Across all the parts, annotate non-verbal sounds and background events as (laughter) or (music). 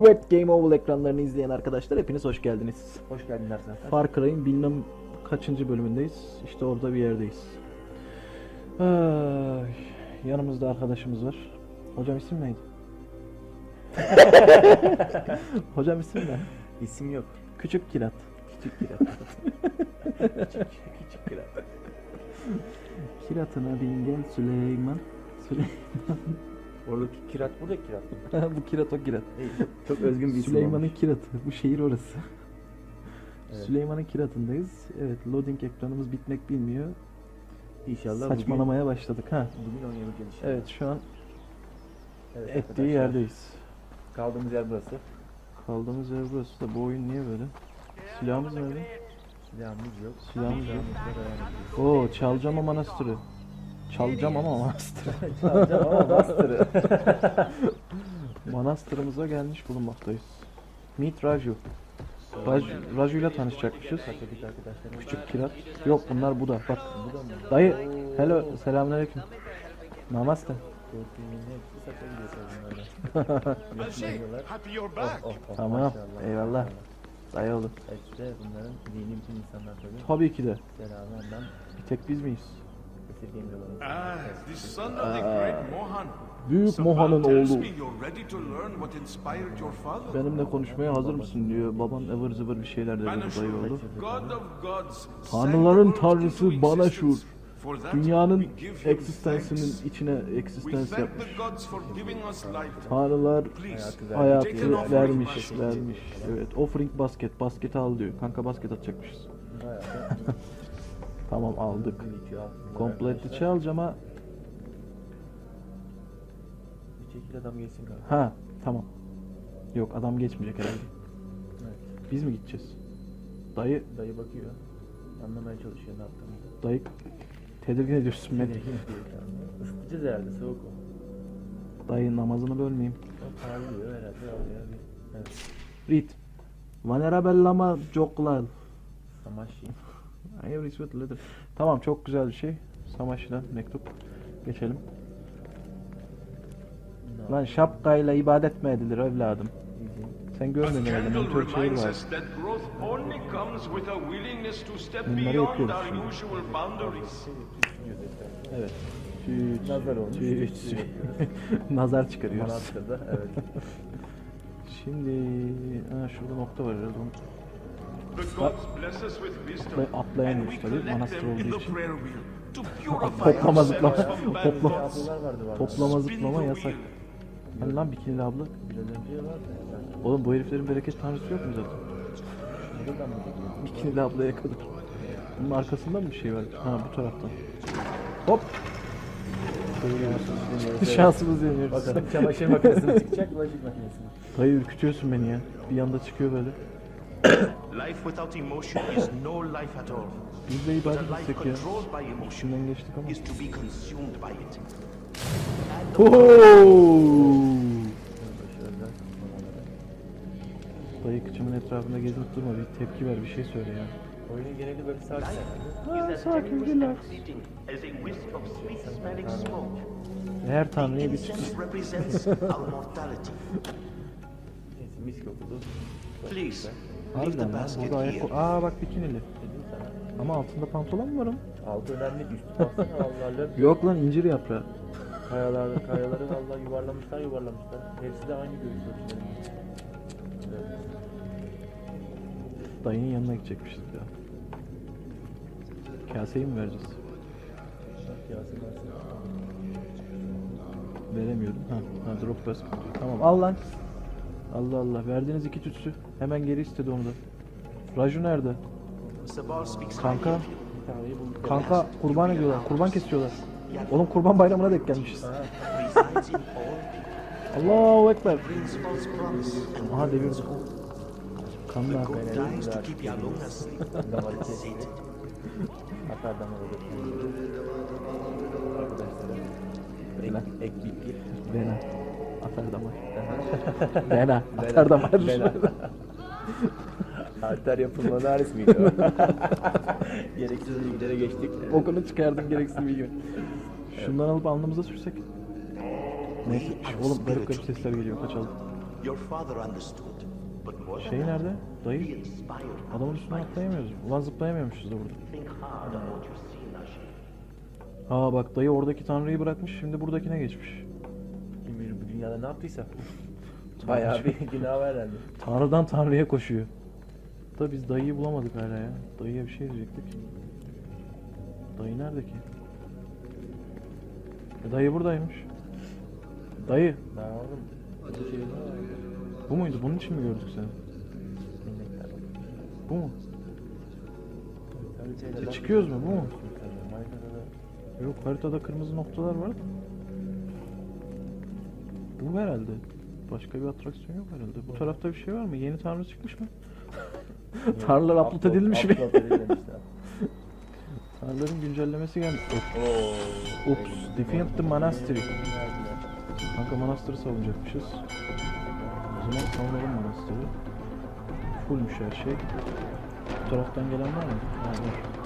Evet Game Over ekranlarını izleyen arkadaşlar hepiniz hoş geldiniz. Hoş geldin Ersan. Far Cry'in bilmem kaçıncı bölümündeyiz. İşte orada bir yerdeyiz. Ay, yanımızda arkadaşımız var. Hocam isim neydi? (laughs) Hocam isim ne? İsim yok. Küçük Kirat. Küçük kirat. küçük, küçük kirat. Kirat'ına bingen Süleyman. Süleyman. Oradaki kirat buradaki kirat. (laughs) Bu Kirat o Kirat. Çok, özgün bir isim Süleyman'ın olmuş. Kiratı. Bu şehir orası. (laughs) Evet. Süleyman'ın Kirat'ındayız. Evet loading ekranımız bitmek bilmiyor. İnşallah Saçmalamaya başladık ha. bugün, bugün oynayabileceğiz inşallah. Evet şu an Evet ettiği yerdeyiz. Kaldığımız yer burası. Kaldığımız yer burası da bu oyun niye böyle? Silahımız nerede? Silahımız yok. Silahımız yok. Oo çalacağım ama manastırı. Çalacağım ama manastırı. (laughs) Çalacağım ama bastırı. (laughs) Manastırımıza gelmiş bulunmaktayız. Meet Raju. Raj, Raju ile tanışacakmışız. Küçük kirat. Yok bunlar bu da. Bak. Dayı. Hello. Selamünaleyküm. Namaste. You're Oh, oh, oh, Tamam, eyvallah. Dayı oğlum. Hepsi de bunların dini bütün insanlar tabii. Tabii ki de. Bir tek biz miyiz? Ah, the son of the great Mohan. Büyük Mohan'ın oğlu. Benimle konuşmaya hazır mısın diyor. Baban ıvır zıvır bir şeyler dedi bu dayı oğlu. Tanrıların tanrısı bana şur. Dünyanın thanks. içine thank yapmış. Tanrılar hayatı vermiş, vermiş. Evet, offering basket, basket al diyor. Kanka basket atacakmışız. Tamam aldık. bir arkadaşlar. çalacağım ama Bir çekil adam gelsin galiba. ha tamam. Yok adam geçmeyecek herhalde. Evet. Biz mi gideceğiz? Dayı, Dayı bakıyor. Anlamaya çalışıyor ne yaptığını. dayı tedirgin ediyorsun beni. Isıtacağız herhalde soğuk o. Dayı namazını bölmeyeyim. O parlıyor herhalde alıyor. Evet. Read. Venerabellama Joklal. Samashi. Every sweet letter. Tamam çok güzel bir şey. Samaş'la mektup. Geçelim. Lan şapkayla ibadet mi edilir evladım? Sen görmedin herhalde. çevir reminds var. with Bunları yapıyoruz. Evet. Çüç, Nazar olmuş. çüç, çüç. (laughs) Nazar çıkarıyoruz. Manastır'da evet. (laughs) Şimdi ha, şurada nokta var herhalde. Onu Atla- atlayamıyoruz tabii, manastır olduğu the için. prayer wheel to purify Toplama zıplama. bad Toplama. zıplama the yasak. Hani lan bikinili abla. Oğlum bu heriflerin bereket tanrısı yok mu zaten? Bikinili ablaya kadar. Bunun arkasında mı bir şey var? Ha bu taraftan. Hop. Şansımız deniyoruz. Bakalım çamaşır makinesi mi çıkacak, bulaşık makinesi mi? Dayı ürkütüyorsun beni ya. Bir anda çıkıyor böyle. Life without emotion is no life at all. Biz de ibadet a life etsek ya. controlled by emotion İçinden geçtik ama. is to be consumed by it. Dayı kıçımın etrafında gezinip durma. Bir tepki ver, bir şey söyle ya. Oyunun geneli böyle sakin. Ha, sakin, relax. Her tanrıya bir mortality. Neyse mis kokulu. Please, Harbiden lan. Burada ayak... Aa bak. Dedim sana. Ama altında pantolon mu var onun? Altı önemli, üstü baksana (laughs) vallahi. Yok lan incir yaprağı. Kayalar, kayaları vallahi yuvarlamışlar yuvarlamışlar. Hepsi de aynı göğüs ölçülerinde. Evet. Dayının yanına gidecekmişiz daha. Kaseyi mi vereceğiz? Veremiyordum. Ha, ha drop bas. Tamam al lan. Allah Allah. Verdiğiniz iki tütsü. Hemen geri istedi onu da. Raju nerede? Kanka. Kanka kurban ediyorlar. Kurban kesiyorlar. Oğlum kurban bayramına denk gelmişiz. Allahu Ekber. Aha devirdim. Kanlı The abi. good dies (laughs) Atar bilgi. Vena. Damar. Vena. Atar damar. Bela. (laughs) Alter yapılmalı haris miydi o? (laughs) Gereksiz bilgilere geçtik. Okunu çıkardım gereksiz bir gün. Şundan alıp alnımıza sürsek. Neyse. şş, Oğlum garip garip sesler geliyor. Kaçalım. Şey nerede? Dayı. Adamın üstüne atlayamıyoruz. Ulan zıplayamıyormuşuz da burada. Aa bak dayı oradaki tanrıyı bırakmış şimdi buradakine geçmiş. Bu dünyada ne yaptıysa. Bayağı bir günah var herhalde. Tanrıdan tanrıya koşuyor. Da biz dayıyı bulamadık hala ya. Dayıya bir şey diyecektik. Dayı nerede ki? E, dayı buradaymış. Dayı. Oğlum. Bu şey? Bu muydu? Bunun için mi gördük seni? Minnettar. Bu mu? E, çıkıyoruz mu? Bu mu? Yok haritada kırmızı noktalar var. da. Bu herhalde. Başka bir atraksiyon yok herhalde. Bu tarafta bir şey var mı? Yeni tanrı çıkmış mı? (laughs) Tanrılar upload edilmiş mi? Upload daha. Tanrıların güncellemesi gelmiş. Oo. Ups, defeat the monastery. Kanka manastırı savunacakmışız. O zaman savunalım manastırı. Fullmüş her şey. Bu taraftan gelen var mı? Ha, var.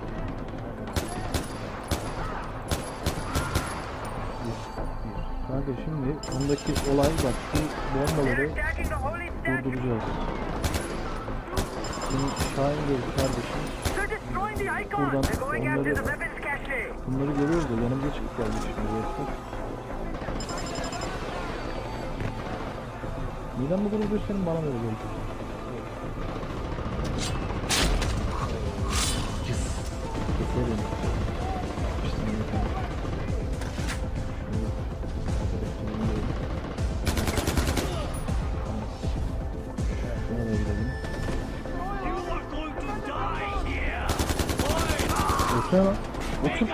Kanka şimdi bundaki olay bak şu bombaları durduracağız. Şimdi Şahin Bey kardeşim buradan onları bunları görüyoruz da yanımıza çıkıp geldi şimdi herifler. Neden bu grubu gösterin bana böyle geldi.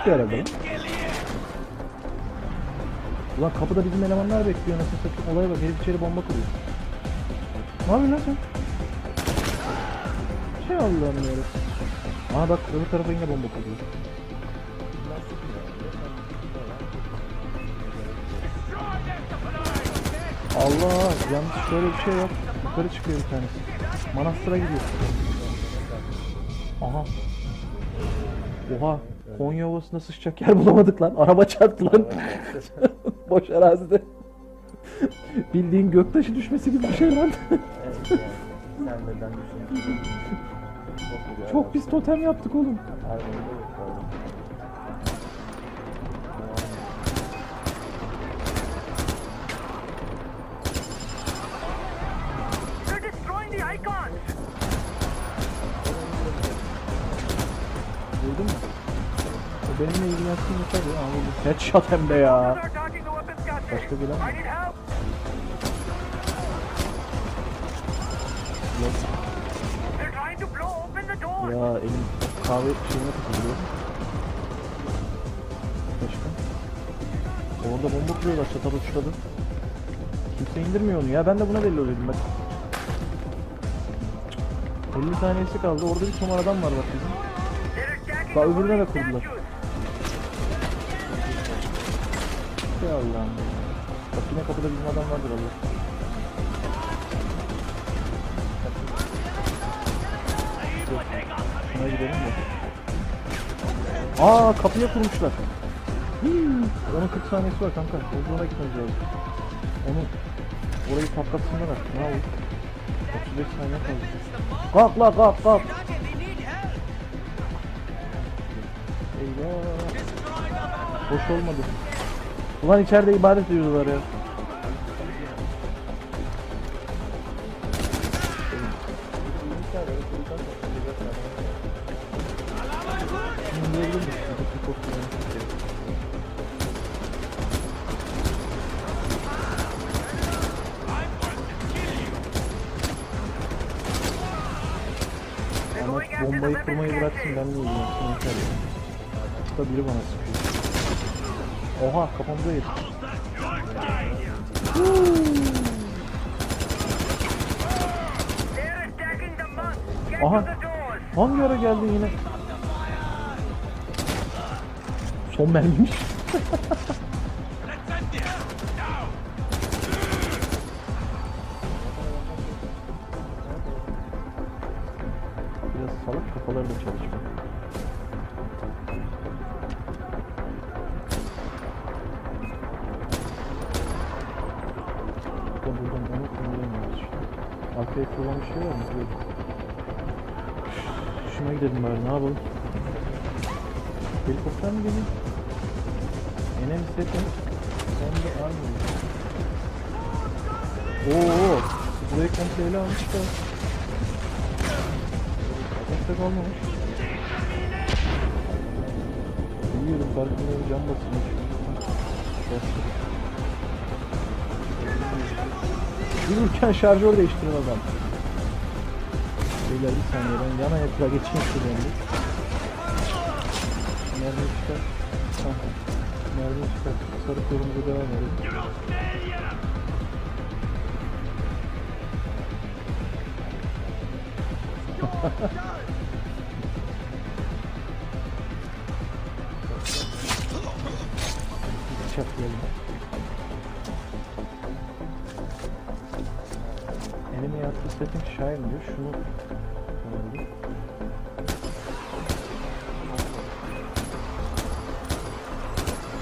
Türk'tü herhalde lan. Ulan kapıda bizim elemanlar bekliyor nasıl satayım. Olaya bak herif içeri bomba kuruyor. Ne yapıyorsun lan sen? Şey Allah'ım yarabbim. Aha bak öbür tarafa yine bomba kuruyor. Allah yalnız şöyle bir şey yok. Yukarı çıkıyor bir tanesi. Manastıra gidiyor. Aha. Oha. Konya Ovası'nda sıçacak yer bulamadık lan. Araba çarptı lan. (laughs) Boş arazide. Bildiğin göktaşı düşmesi gibi bir şey lan. Evet yani. Sen de ben düşündüm. Çok, pis totem yaptık oğlum. Harbiden benimle ilgilensin yeter ya. Headshot hem de ya. Başka the door! Ya elim kahve şeyine takılıyor. Başka? Orada bomba kuruyorlar çatalı uçladı. Kimse indirmiyor onu ya. Ben de buna belli oluyordum bak. 50 saniyesi kaldı. Orada bir tomar adam var bak bizim. Bak öbürüne de kurdular. Ya Allah'ım. ya. Bak yine kapıda bizim adam vardır Allah. Şuna gidelim de. Aa kapıya kurmuşlar. Hii, onun 40 saniyesi var kanka. Huzuruna gitmemiz lazım. Onu orayı patlatsınlar artık. Ne olur? 35 saniye kaldı. Kalk la kalk kalk. Eyvah. Hoş olmadı. Ulan içeride ibadet ediyorlar ya. Ama bombayı kurmayı bıraksın ben de ya. Hatta biri bana sıkıyor. Oha kafamıza yedi. Aha. Hangi ara geldin yine? Son mermiymiş. (laughs) Biraz salak kafaları da. Fake olan bir şey var mı? Yok. Şuna gidelim bari ne yapalım? Helikopter mi geliyor? Enemy second. Hem de army. Oo, burayı komple ele almışlar. Kimse kalmamış. Biliyorum farkındayım cam basılmış. Bastı. Yürürken şarjör değiştiren adam. Beyler bir saniye ben yana yakla geçeyim şuradan bir. Mermi çıkar. Tamam. Mermi çıkar. Sarı kırmızı devam edelim. (laughs) Çaklayalım. Setting shine diyor. Şunu.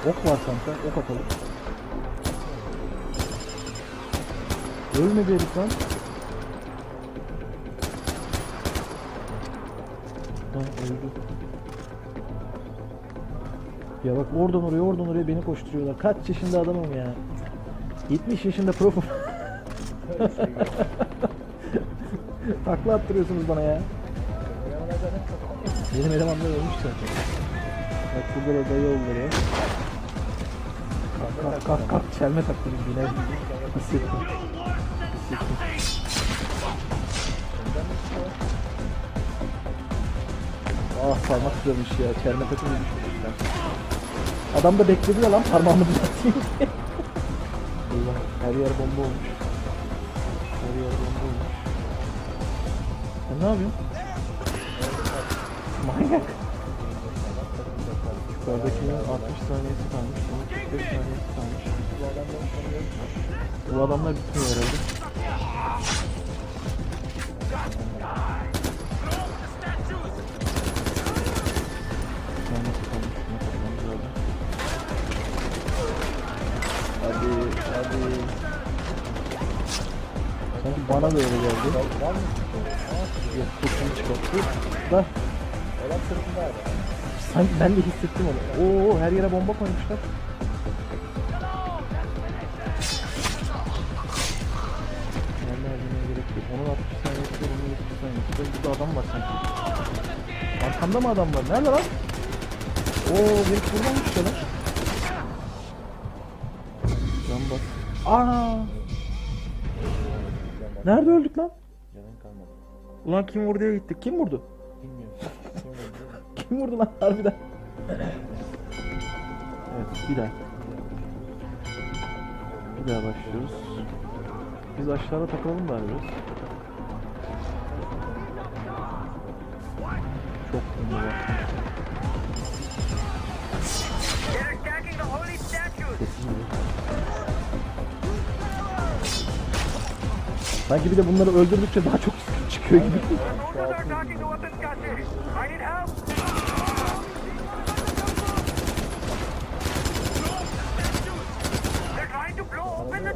Ok var kanka. Ok atalım. Ölmedi herif lan. Lan öldü. Ya bak oradan oraya oradan oraya beni koşturuyorlar. Kaç yaşında adamım ya. 70 yaşında profum. (laughs) Takla attırıyorsunuz bana ya. Benim elemanlar ölmüş zaten. Bak burada da dayı oğulları. Kalk kalk kalk kalk çelme taktım yine. Hissettim. Hissettim. Ah parmak kırılmış ya. Çelme düşmüşler. Adam da bekledi ya lan parmağımı düzelteyim diye. Her yer bomba olmuş. Her yer bomba olmuş. Sen ne yapıyorsun? Manyak. Yukarıdakinin 60 saniyesi kalmış. Bunun 45 saniyesi kalmış. Bu adamlar bitmiyor herhalde. Kalmış. Şuna takmamız lazım. Hadi, hadi. Sanki bana da öyle geldi. Yok, sesini çıkarttı. Da. Sanki ben de hissettim onu. Oo, her yere bomba koymuşlar. Vallahi harcamaya gerek yok. Onun 60 saniyesi onun 70 saniyesi. Burada adam var sanki. Arkamda mı adam var? Nerede lan? Oo, herif buradaymış ya lan. Can bas. Ana! Nerede öldük lan? Ulan kim vurdu diye gittik. Kim vurdu? Bilmiyorum. (laughs) Kim vurdu lan harbiden? evet bir daha. Bir daha başlıyoruz. Biz aşağıda takılalım bari biraz. Çok ünlü? Sanki bir de bunları öldürdükçe daha çok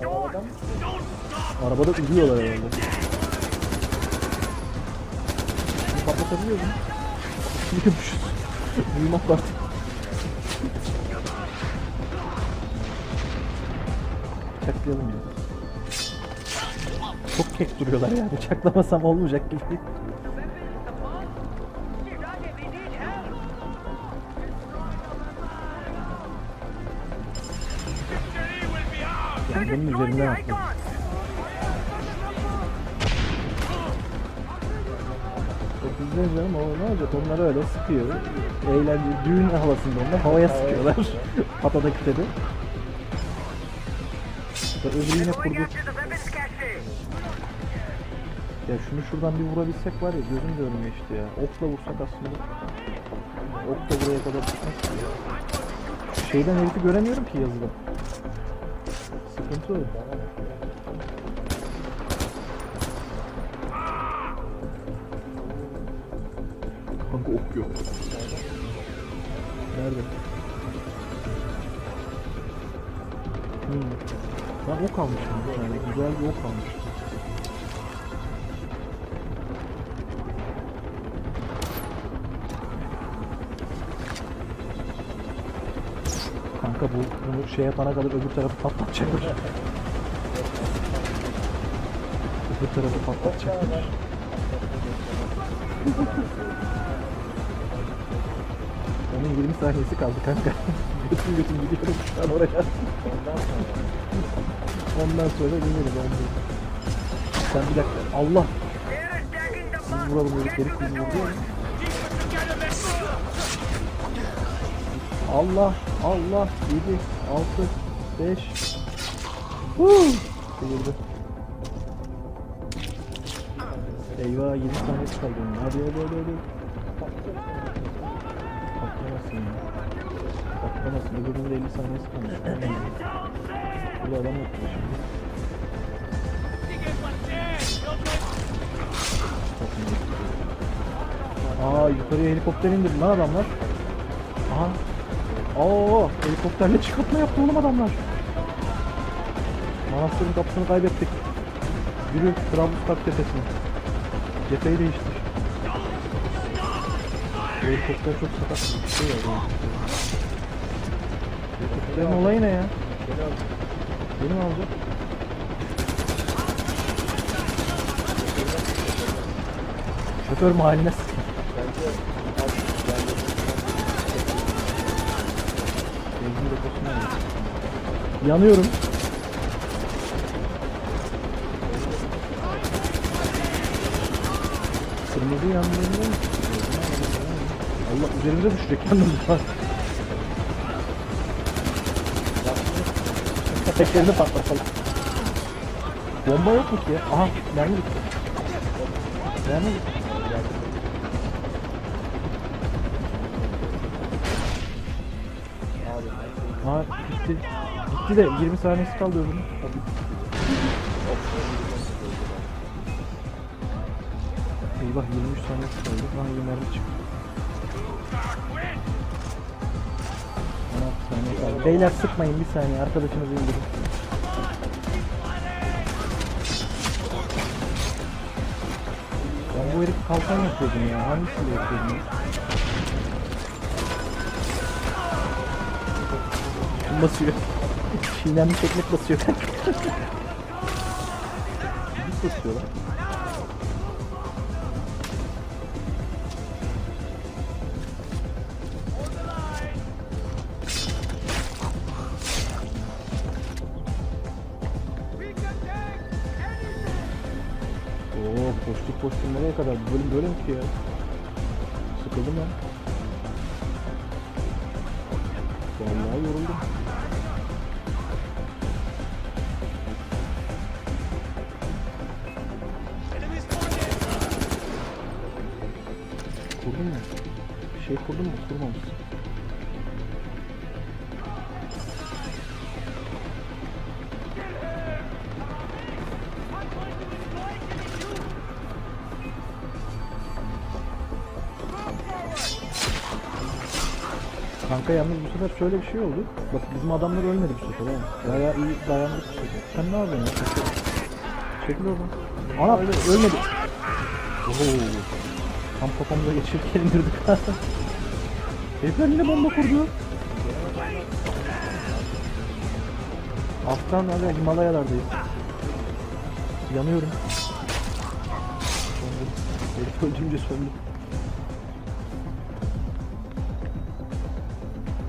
door. Arabada uyuyorlar herhalde. Patlatabiliyor mu? (laughs) Uyumuşuz. Uyumak var. Bıçaklayalım ya. Kek duruyorlar ya. Bıçaklamasam olmayacak gibi. Destroying üzerinden atladım. güzel canım o ne olacak onlar öyle sıkıyor. Eğlence, düğün havasında onlar (laughs) havaya sıkıyorlar. (laughs) Patada kütede. Öbürü yine kurdu. Ya şunu şuradan bir vurabilsek var ya gözüm önüme işte ya. Okla vursak aslında. Ok da buraya kadar. Şu şeyden herifi göremiyorum ki yazıda. Sıkıntı o. Kanka ok yok. Nerede? Hmm. Ben ok almışım bir tane. Güzel bir ok almışım. Bu bunu şey yapana kadar öbür tarafı patlatacaklar. öbür tarafı patlatacaklar. Onun 20 saniyesi kaldı kanka. (laughs) götüm götüm gidiyorum şu an oraya. Ondan sonra geliriz ondan. Sen bir dakika. Allah! Biz vuralım herifleri to the biz door. vuruyor. Allah! Allah! 7, 6, 5 Huu! Sıyırdı. Eyvah 20 saniyesi kaldı onun. Hadi hadi hadi hadi. Patlamasın ya. Patlamasın. Öbürünün de 50 saniyesi kalmış. Bu adam yok şimdi? Aa yukarıya helikopter indirdi lan adamlar. Aha. Oo helikopterle çıkartma yaptı oğlum adamlar. Manastırın kapısını kaybettik. Yürü Trablusgarp tepesine. Cepheyi değiştir. Helikopter çok sakat şey. Helikopterin olayı ne ya? Beni mi alacak? Şoför mahalline sıkıyor. Yanıyorum. Kırmızı yandığında mı? Allah üzerimize düşecek yalnız bak. Tekerini patlatalım. Bomba yok mu ki? Aha mermi bitti. Mermi bitti. Ha bitti. Bitti de 20 saniyesi kaldı öbürünün. Eyvah 23 saniyesi kaldı. Lan iyi çıktı. 16 saniye kaldı. Beyler sıkmayın bir saniye arkadaşınızı indirin. Ben bu herif kalkan yapıyordum ya. Hangisinde yapıyordum ya? Basıyor? Çiğnenmiş ekmek basıyor (laughs) kanka. Biz basıyor lan. Oo koştuk koştuk nereye kadar? Bu bölüm böyle mi ki ya? Sıkıldım ben. Kurdun mu? Bir şey kurdun mu? Kurmamışsın. Kanka yalnız bu sefer şöyle bir şey oldu. Bak bizim adamlar ölmedi bu sefer ha. Bayağı iyi dayandık bu sefer. Sen ne yapıyorsun ya? Çekil. Oradan. Ana ölmedi. Oo. Tam kafamıza geçirken indirdik. Herifler (laughs) yine bomba kurdu. Afgan abi Himalayalardayız. Yanıyorum. Söndüm. Herif öldürünce söndüm.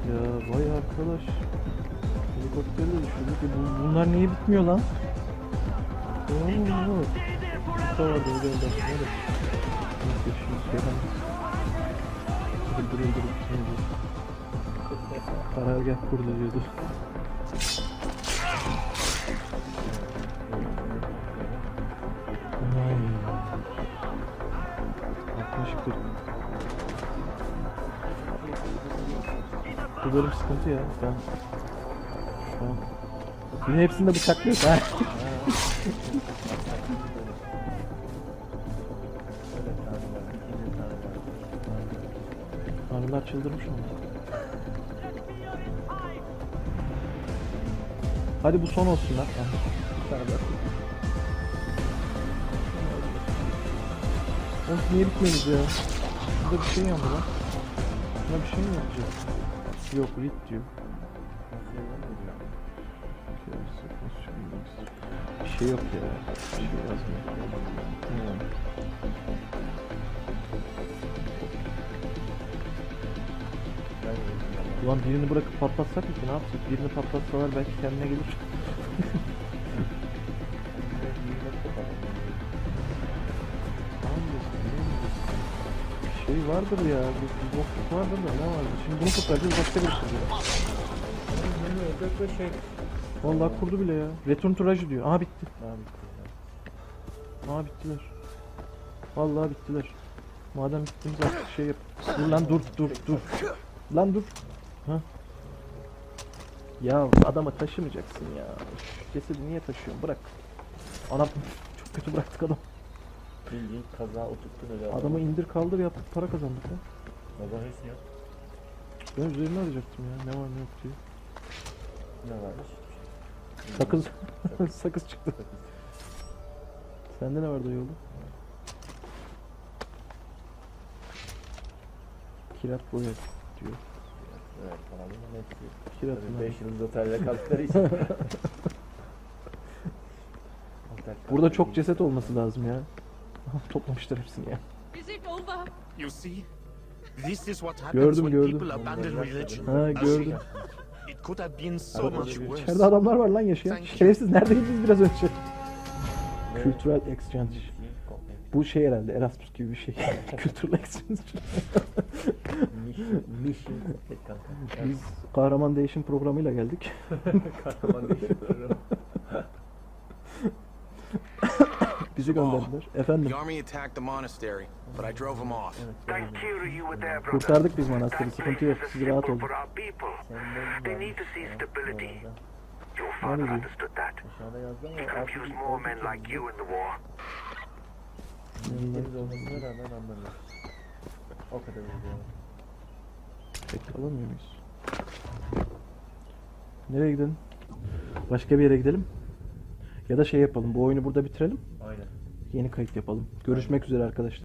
Ya vay arkadaş. Helikopteri de düşürdük. E bu- bunlar niye bitmiyor lan? Oo. Kısa vardı öyle öyle. Hadi. Neyse şimdi söylemez. Hadi dur dur dur. Karargah kuruluyordu. Ay. 60 40. Bu bölüm sıkıntı ya. Ben şu an Yine hepsini de bıçaklıyoruz ha. Tanrılar çıldırmış oldu. Hadi bu son olsun lan. Oğlum niye bitmeniz ya? Burada bir şey yandı lan. Buna bir şey mi yapacağız? Yok rit diyor. Bir şey yok ya. Bir şey yazmıyor. Tamam. Ulan birini bırakıp patlatsak mı ki ne yapacak? Birini patlatsalar belki kendine gelir. Bir şey vardır ya. Bir, bir bokluk vardır da ne vardır? Şimdi bunu kurtaracağız başka bir şey. Şey. Vallahi kurdu bile ya. Return to Raj diyor. Aha bitti. Ha bitti. Aha bittiler. Vallahi bittiler. Madem bittiniz artık şey yap. Dur lan dur dur dur. Lan dur. Ha. Ya adamı taşımayacaksın ya. Üf, Cesedi niye taşıyorsun? Bırak. Anam çok kötü bıraktık adam. Bildiğin kaza oturttun öyle Adamı indir kaldır yaptık para kazandık ya. Baba hiç yok. Ben üzerine arayacaktım ya. Ne var ne yok diye. Ne varmış? Sakız. Sakız (laughs) çıktı. Sende ne vardı yolda? Kirat boya diyor. Evet paranın hepsi. Kirat Tabii mı? 5 yıldız otelde (laughs) kaldıkları için. Burada çok ceset olması lazım ya. Toplamışlar hepsini ya. Is it over? You see? This is what happens Gördüm, when gördüm. people abandon religion. Ha gördüm. It could have been so much worse. İçeride adamlar var lan yaşayan. Şerefsiz neredeydiniz biraz önce? Kültürel exchange. Şey. Bu şey herhalde Erasmus gibi bir şey. (laughs) Kültürel exchange. Mission, mission complete kanka. Biz kahraman değişim programıyla geldik. (laughs) Kahraman değiştiriyorum. (laughs) Bizi gönderdiler. Efendim The army attacked the monastery, but I drove them off. Kurtardık biz manastırı. Sıkıntı yok. Siz rahat olun. They need to see stability. Your father understood that. He could have artık used more men like you in the war. İngiliz olmasına rağmen anlamıyor. O kadar izliyor. Peki alamıyor muyuz? Nereye gidelim? Başka bir yere gidelim. Ya da şey yapalım. Bu oyunu burada bitirelim. Aynen. Yeni kayıt yapalım. Görüşmek üzere arkadaşlar.